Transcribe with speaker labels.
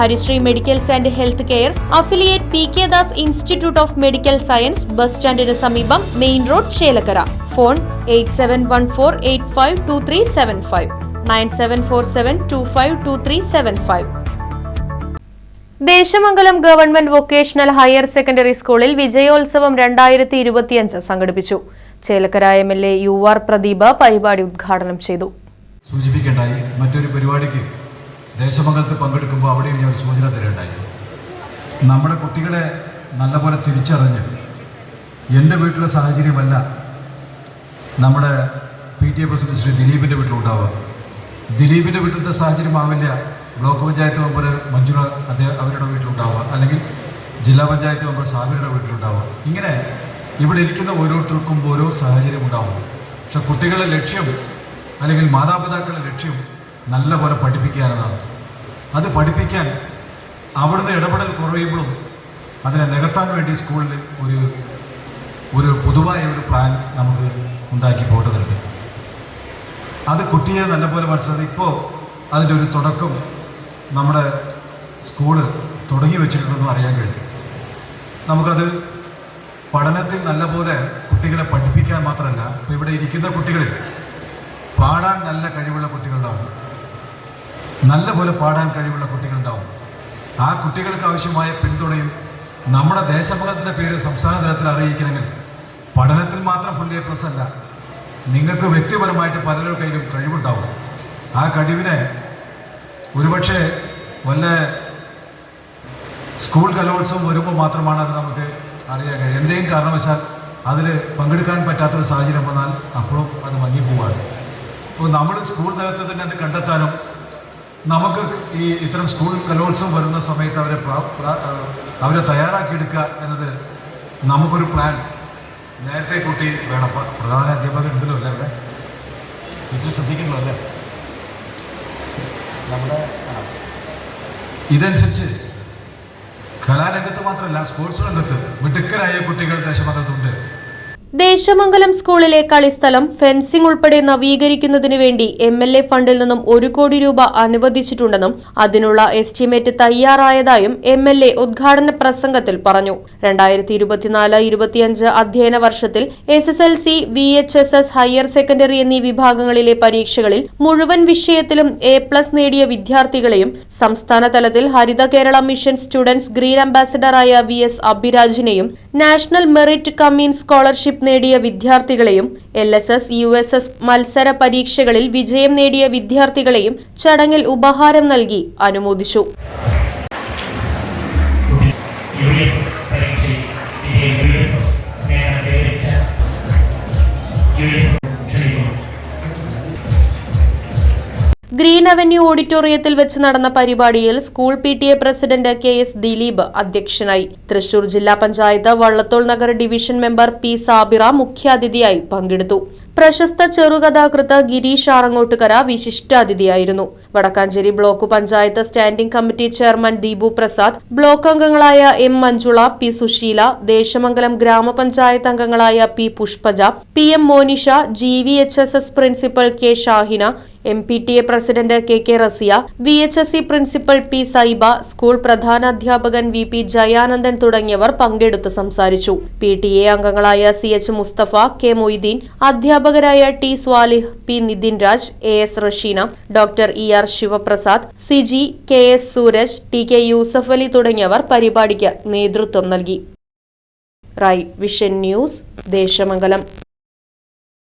Speaker 1: Harisree medicals and health care affiliate P K Das institute of medical science bus സ്റ്റാൻഡിന് സമീപം main road Chelakkara. Phone eight seven one four eight five two three seven five. Nine seven four seven two five two three seven five. Desamangalam government vocational higher secondary സ്കൂളിൽ വിജയോത്സവം രണ്ടായിരത്തി ഇരുപത്തിയഞ്ച് സംഘടിപ്പിച്ചു. Chelakkara M L A U R Pradeep പരിപാടി ഉദ്ഘാടനം ചെയ്തു.
Speaker 2: സൂചിപ്പിക്കേണ്ടായി മറ്റൊരു പരിപാടിക്ക് ദേശമംഗലത്ത് പങ്കെടുക്കുമ്പോൾ അവിടെയും ഞാൻ ഒരു സൂചന തരേണ്ടായി നമ്മുടെ കുട്ടികളെ നല്ലപോലെ തിരിച്ചറിഞ്ഞ് എന്റെ വീട്ടിലെ സാഹചര്യമല്ല നമ്മുടെ P T A president Shri ദിലീപിന്റെ വീട്ടിലുണ്ടാവുക. ദിലീപിന്റെ വീട്ടിലത്തെ സാഹചര്യമാവില്ല ബ്ലോക്ക് പഞ്ചായത്ത് മെമ്പർ മഞ്ജുള അദ്ദേഹം അവരുടെ വീട്ടിലുണ്ടാവുക അല്ലെങ്കിൽ ജില്ലാ പഞ്ചായത്ത് മെമ്പർ സാബിരുടെ വീട്ടിലുണ്ടാവുക. ഇങ്ങനെ ഇവിടെ ഇരിക്കുന്ന ഓരോരുത്തർക്കും ഓരോ സാഹചര്യം ഉണ്ടാവും പക്ഷെ കുട്ടികളുടെ ലക്ഷ്യം അല്ലെങ്കിൽ മാതാപിതാക്കളുടെ ലക്ഷ്യം നല്ല പോലെ പഠിപ്പിക്കുക എന്നതാണ് അത് പഠിപ്പിക്കാൻ അവിടുന്ന് ഇടപെടൽ കുറയുമ്പോഴും അതിനെ നികത്താൻ വേണ്ടി സ്കൂളിൽ ഒരു ഒരു പൊതുവായ ഒരു പ്ലാൻ നമുക്ക് ഉണ്ടാക്കി പോകേണ്ടതുണ്ട്. അത് കുട്ടിയെ നല്ലപോലെ മനസ്സിലാക്കി. ഇപ്പോൾ അതിന്റെ ഒരു തുടക്കം നമ്മുടെ സ്കൂൾ തുടങ്ങി വെച്ചിട്ടുണ്ടെന്ന് അറിയാൻ കഴിയും. നമുക്കത് പഠനത്തിൽ നല്ലപോലെ കുട്ടികളെ പഠിപ്പിക്കാൻ മാത്രമല്ല ഇപ്പോൾ ഇവിടെ ഇരിക്കുന്ന കുട്ടികളിൽ പാടാൻ നല്ല കഴിവുള്ള കുട്ടികളുണ്ടാവും നല്ലപോലെ പാടാൻ കഴിവുള്ള കുട്ടികളുണ്ടാവും. ആ കുട്ടികൾക്ക് ആവശ്യമായ പിന്തുണയും നമ്മുടെ ദേശഭക്തത്തിന്റെ പേര് സംസ്ഥാന തലത്തിൽ അറിയിക്കണമെങ്കിൽ പഠനത്തിൽ മാത്രം ഫുൾ എ പ്ലസ് അല്ല നിങ്ങൾക്ക് വ്യക്തിപരമായിട്ട് പലരുടെ കയ്യിലും കഴിവുണ്ടാവും. ആ കഴിവിനെ ഒരുപക്ഷെ വല്ല സ്കൂൾ കലോത്സവം വരുമ്പോൾ മാത്രമാണ് അത് നമുക്ക് അറിയാൻ കഴിയും എന്തെങ്കിലും കാരണവശാൽ അതിൽ പങ്കെടുക്കാൻ പറ്റാത്തൊരു സാഹചര്യം വന്നാൽ അപ്പോഴും അത് മങ്ങിപ്പോവാണ്. അപ്പോൾ നമ്മൾ സ്കൂൾ തലത്തിൽ തന്നെ അത് കണ്ടെത്താനും നമുക്ക് ഈ ഇത്തരം സ്കൂൾ കലോത്സവം വരുന്ന സമയത്ത് അവരെ അവരെ തയ്യാറാക്കിയെടുക്കുക എന്നത് നമുക്കൊരു പ്ലാൻ നേരത്തെ കൂട്ടി വേണം പ്രധാന അധ്യാപകൻ ഉണ്ടല്ലോ അല്ലേ അവിടെ? ടീച്ചർ ശ്രദ്ധിക്കണല്ലോ അല്ലേ? നമ്മുടെ. ഇതനുസരിച്ച് കലാരംഗത്ത് മാത്രമല്ല സ്പോർട്സ് രംഗത്ത് മിടുക്കരായ കുട്ടികൾ ദേശമംഗലത്തുണ്ട്
Speaker 1: ദേശമംഗലം സ്കൂളിലെ കളിസ്ഥലം ഫെൻസിംഗ് ഉൾപ്പെടെ നവീകരിക്കുന്നതിനു വേണ്ടി എം എൽ എ ഫണ്ടിൽ നിന്നും ഒരു കോടി രൂപ അനുവദിച്ചിട്ടുണ്ടെന്നും അതിനുള്ള എസ്റ്റിമേറ്റ് തയ്യാറായതായും എം എൽ എ ഉദ്ഘാടന പ്രസംഗത്തിൽ പറഞ്ഞു. രണ്ടായിരത്തി ഇരുപത്തിനാല് ഇരുപത്തിയഞ്ച് അധ്യയന വർഷത്തിൽ S S L C V H S S higher secondary എന്നീ വിഭാഗങ്ങളിലെ പരീക്ഷകളിൽ മുഴുവൻ വിഷയത്തിലും എ പ്ലസ് നേടിയ വിദ്യാർത്ഥികളെയും സംസ്ഥാന തലത്തിൽ Haritha Kerala mission students green അംബാസിഡറായ V S അഭിരാജിനെയും national merit cum means scholarship നേടിയ വിദ്യാർത്ഥികളെയും L S S U S S മത്സര പരീക്ഷകളിൽ വിജയം നേടിയ വിദ്യാർത്ഥികളെയും ചടങ്ങിൽ ഉപഹാരം നൽകി അനുമോദിച്ചു. ഗ്രീൻ അവന്യൂ ഓഡിറ്റോറിയത്തിൽ വെച്ച് നടന്ന പരിപാടിയിൽ school P T A president K S Dileep അധ്യക്ഷനായി. തൃശൂർ ജില്ലാ panchayat Vallathol Nagar division member P Sabira മുഖ്യാതിഥിയായി പങ്കെടുത്തു. പ്രശസ്ത ചെറുകഥാകൃത്ത് Girish Arangottukara വിശിഷ്ടാതിഥിയായിരുന്നു. Vadakkanchery block panchayat standing committee chairman Deepu Prasad block അംഗങ്ങളായ എം മഞ്ജുള പി സുശീല ദേശമംഗലം ഗ്രാമപഞ്ചായത്ത് അംഗങ്ങളായ P Pushpaja P M Monisha G V H S S principal K Shahina M P T A president K K Rasiya V H S C principal P Saiba school പ്രധാനാധ്യാപകൻ V P Jayanandan തുടങ്ങിയവർ പങ്കെടുത്ത് സംസാരിച്ചു. P T A അംഗങ്ങളായ C H Musthafa K Moideen അധ്യാപകരായ T Swalih P Nithin Raj A S Rasheena doctor E R Sivaprasad Siji K S Sooraj T K Yusuf Ali തുടങ്ങിയവർ പരിപാടിക്ക് നേതൃത്വം നൽകി. Right vision news Desamangalam.